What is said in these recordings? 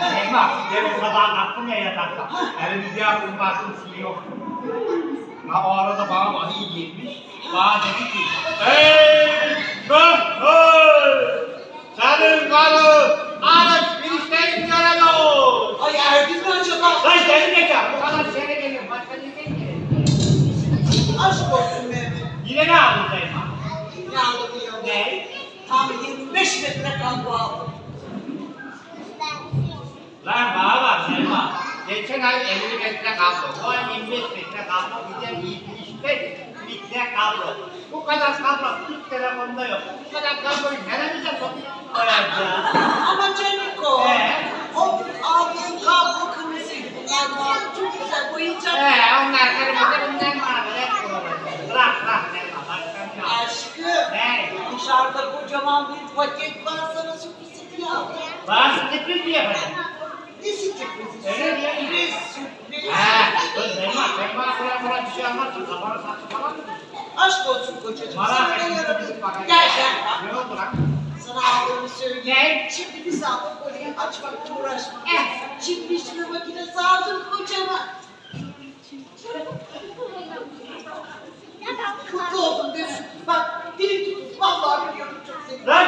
Elma, yarın sabahın aklım ya yatakta. Elimizi yapın, bakın suyu yok. Ha o arada bana vahiy girmiş. Bana dedi ki, Ey Möhür! Senin karı, Arif Filistin göremez. Ay erkek mi acaba? Lan deli zeka, bu kadar şeyle geliyorum. Başka ne geliyorum? Aşk olsun be. Yine ne aldın Elma? Ne aldın? Ne? Tam 25 metre kan bu altı. প্রায় এমনি মেট্রা কাবলো নয় এমনি মেট্রা কাবলো ইতে ইতে মিট্রা কাবলো ও কাজা কাবলো ঠিক তেরা বন্ধ হয় ও কাজা কাবলো হেরা মিটা সবি করা যা আমার জেনে কো ও আগে কাবলো কমিসি লাগা তুমি যা কই যা হ্যাঁ আমরা করে মতে বন্ধ মারবে রাখ রাখ Aşkım. Ne? Dışarıda kocaman bir paket var sana sürpriz yapacağım. Var sürpriz mi yapacağım? Öyle sürpriz. Ha, dur Selma. Selma kolay kolay bir şey anlatsın. Kafanı sattı falan mı? Aşk olsun kocacığım. Bana Sana ne yaradı? Gel gel. Ne oldu lan? Sana aldığımı söyleyeyim. Ne? Şimdi bir saatte kolyeyi açmakla uğraşma. Eh. Çift dişli makinesi aldım kocama. Kutlu oldum dedim. Bak dili tut. Vallahi biliyorum çok seni. Lan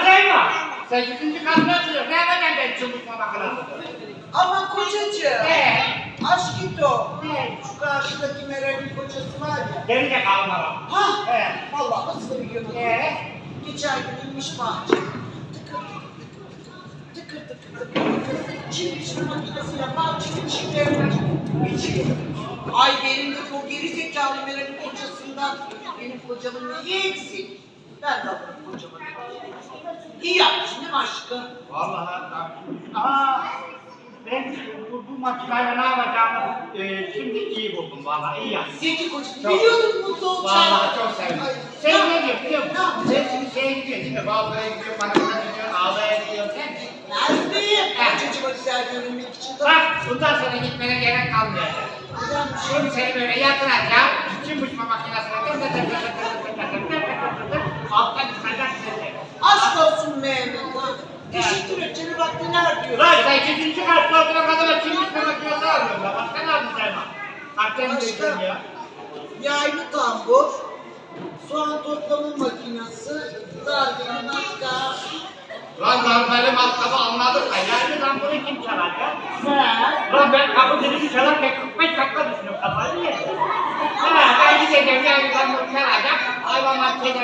İkinci katına oturuyorsun. Ne yapacaksın ben çubukla makinesi? Ama kocacığım. Ee? Aşk gitti o. Ne? Şu karşıdaki Meral'in kocası var ya. Gelecek almalar. Ha? Ee? Vallahi nasıl biliyorum. Ee? Geçen gün inmiş bahçe. Tıkır tıkır tıkır tıkır tıkır tıkır. Çift dişli makinesiyle bahçenin. Ay benim de o geri zekalı Meral'in kocasından benim kocamın neyi eksik? Ben de alırım kocama. İyi yapmışsın değil mi aşkım? Vallahi Aa, ben bu, bu makinayla ne yapacağımı e, şimdi iyi buldum vallahi iyi yaptım. Zeki kocacığım. Çok- Biliyordum mutlu olacağını. Vallahi çok sevdim. Ay, Sen ne diyorsun biliyor musun? Sen şimdi şeye gidiyorsun değil mi? Balkona gidiyorsun, manavına gidiyorsun, ağlaya gidiyorsun. Sen Neredeyim? Kocacığıma güzel görünmek için. Bak bundan sonra gitmene gerek. Güzelmiş. Şimdi seni böyle yatıracağım. Bütün uçma Lan sen ikinci kat altına kadar kim uçma makinesi alıyorsun lan? Başka ne aldın bak? Hakikaten Başka? diyorsun ya. Yaylı tambur, soğan toplama makinesi, darbeli matka. Lan darbeli matkabı anladık da yani lan bunu kim çalacak? Sen? Lan ben kapı dilimi çalarken 45 dakika düşünüyorum kafayı yedim? Ha ben gideceğim ben bunu çalacak. Hayvanlar şeyler